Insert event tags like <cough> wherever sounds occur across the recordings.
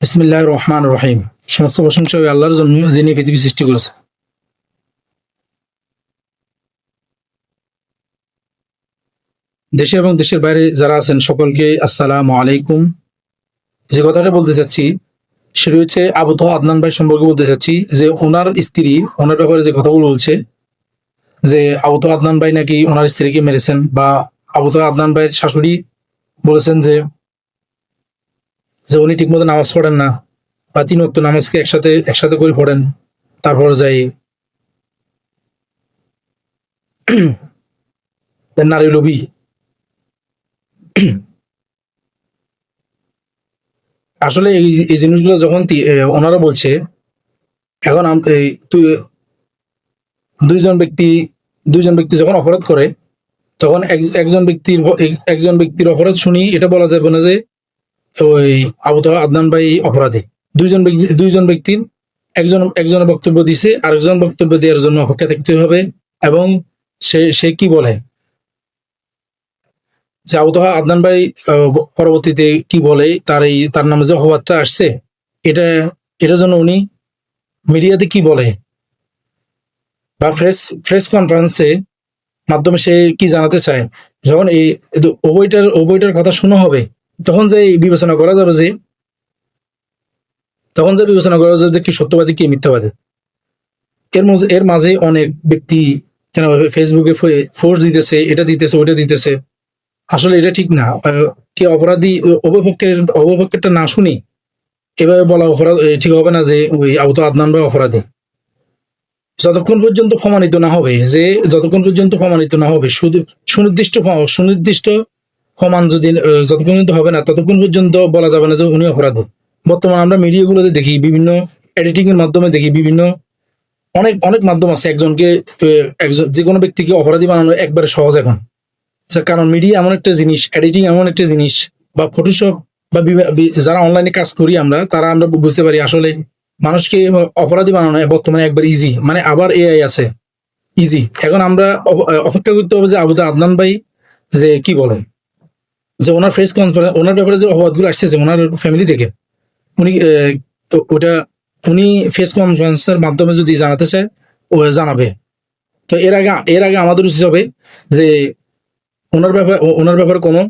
বিসমিল্লাহ রহমান রহিম। সমস্ত প্রশংসা আল্লাহর জন্য, যিনি পৃথিবী সৃষ্টি করেছে দেশে এবং দেশের বাইরে যারা আছেন, সকলকে আসসালামু আলাইকুম। যে কথাটা বলতে চাচ্ছি, সেটা হচ্ছে আবু তো আদনান ভাই সম্পর্কে বলতে চাচ্ছি যে ওনার স্ত্রী, ওনার ব্যাপারে যে কথাগুলো বলছে, যে আবু তো আদনান ভাই নাকি ওনার স্ত্রীকে মেরেছেন বা আবু তো আদনান ভাইয়ের শাশুড়ি বলেছেন যে যে উনি ঠিকমতো নামাজ পড়েন না, বা তিন অক্ট নামাজকে একসাথে একসাথে করে পড়েন, তারপর যাই <clears throat> নারী লোভী। <clears throat> আসলে এই এই জিনিসগুলো যখন ওনারা বলছে, এখন দুইজন ব্যক্তি দুইজন ব্যক্তি যখন অপরাধ করে, তখন এক- একজন ব্যক্তির একজন ব্যক্তির অপরাধ শুনি এটা বলা যাবে না যে ওই আবু তাহের আদনান ভাই অপরাধী। দুইজন ব্যক্তি, দুইজন ব্যক্তির একজন একজনের বক্তব্য দিছে, আরেকজন বক্তব্য দেওয়ার জন্য অপেক্ষা থাকতে হবে এবং সে সে কি বলে? যে আবু তাহের আদনান ভাই পরবর্তীতে কি বলে, তার এই, তার নামে যে অপবাদটা আসছে, এটা, এটার জন্য উনি মিডিয়াতে কি বলে? বা প্রেস প্রেস কনফারেন্সে মাধ্যমে সে কি জানাতে চায়? যখন এই উভয়টার উভয়টার কথা শোনা হবে তখন যে বিবেচনা করা যাবে যে, তখন যে বিবেচনা করা যাবে কি সত্যবাদী কি মিথ্যাবাদী। এর মাঝে এর মাঝে অনেক ব্যক্তি কেন ফেসবুকে ফোর্স দিতেছে, এটা দিতেছে ওটা দিতেছে। আসলে এটা ঠিক না। কে অপরাধী অপপক্ষের, অপপক্ষেরটা না শুনি এভাবে বলা অপরাধ ঠিক হবে না যে ওই আবুত আদনান বা অপরাধী। যতক্ষণ পর্যন্ত প্রমাণিত না হবে, যে যতক্ষণ পর্যন্ত প্রমাণিত না হবে সুনির্দিষ্ট সুনির্দিষ্ট প্রমাণ যদি যতক্ষণ হবে না ততক্ষণ পর্যন্ত বলা যাবে না যে উনি অপরাধী। বর্তমানে আমরা মিডিয়াগুলোতে দেখি বিভিন্ন এডিটিং এর মাধ্যমে দেখি বিভিন্ন অনেক অনেক মাধ্যম আছে একজনকে একজন যে কোনো ব্যক্তিকে অপরাধী বানানো একবারে সহজ এখন। আচ্ছা, কারণ মিডিয়া এমন একটা জিনিস এডিটিং এমন একটা জিনিস বা ফটোশপ বা যারা অনলাইনে কাজ করি আমরা তারা আমরা বুঝতে পারি আসলে মানুষকে অপরাধী বানানো বর্তমানে একবার ইজি মানে আবার এআই আছে ইজি এখন আমরা অপেক্ষা করতে হবে যে আবুদা আদনান ভাই যে কি বলেন? যে ওনার ফেস কনফারেন্স ওনার ব্যাপারে যে অপবাদগুলো আসতেছে ওনার ফ্যামিলি থেকে উনি তো ওটা, উনি ফেস কনফারেন্সের মাধ্যমে যদি জানাতে চায়, ও জানাবে। তো এর আগে এর আগে আমাদের উচিত হবে যে ওনার ব্যাপারে ওনার ব্যাপারে কোনো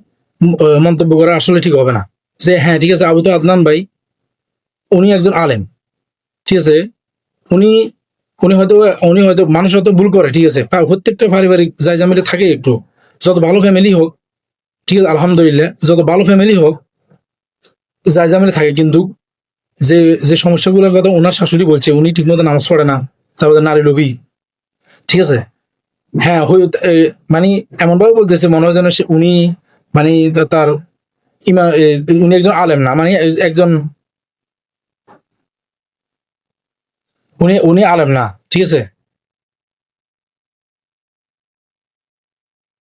মন্তব্য করা আসলে ঠিক হবে না। যে হ্যাঁ ঠিক আছে, আবু তো আদনান ভাই, উনি একজন আলেম, ঠিক আছে? উনি উনি হয়তো উনি হয়তো, মানুষ হয়তো ভুল করে, ঠিক আছে? প্রত্যেকটা পারিবারিক যাই জামিলে থাকে একটু। যত ভালো ফ্যামিলি হোক ঠিক আছে, আলহামদুলিল্লাহ। যত ভালো ফ্যামিলি হোক যাই জামিলে থাকে কিন্তু, যে যে সমস্যাগুলোর কথা ওনার শাশুড়ি বলছে, উনি ঠিকমতো নামাজ পড়ে না তারপরে নারী লোভী ঠিক আছে? হ্যাঁ মানে এমনভাবে বলতেছে, মনে হয় যেন সে- উনি মানে তার ইমা উনি একজন আলেম না মানে একজন, উনি উনি আলেম না, ঠিক আছে?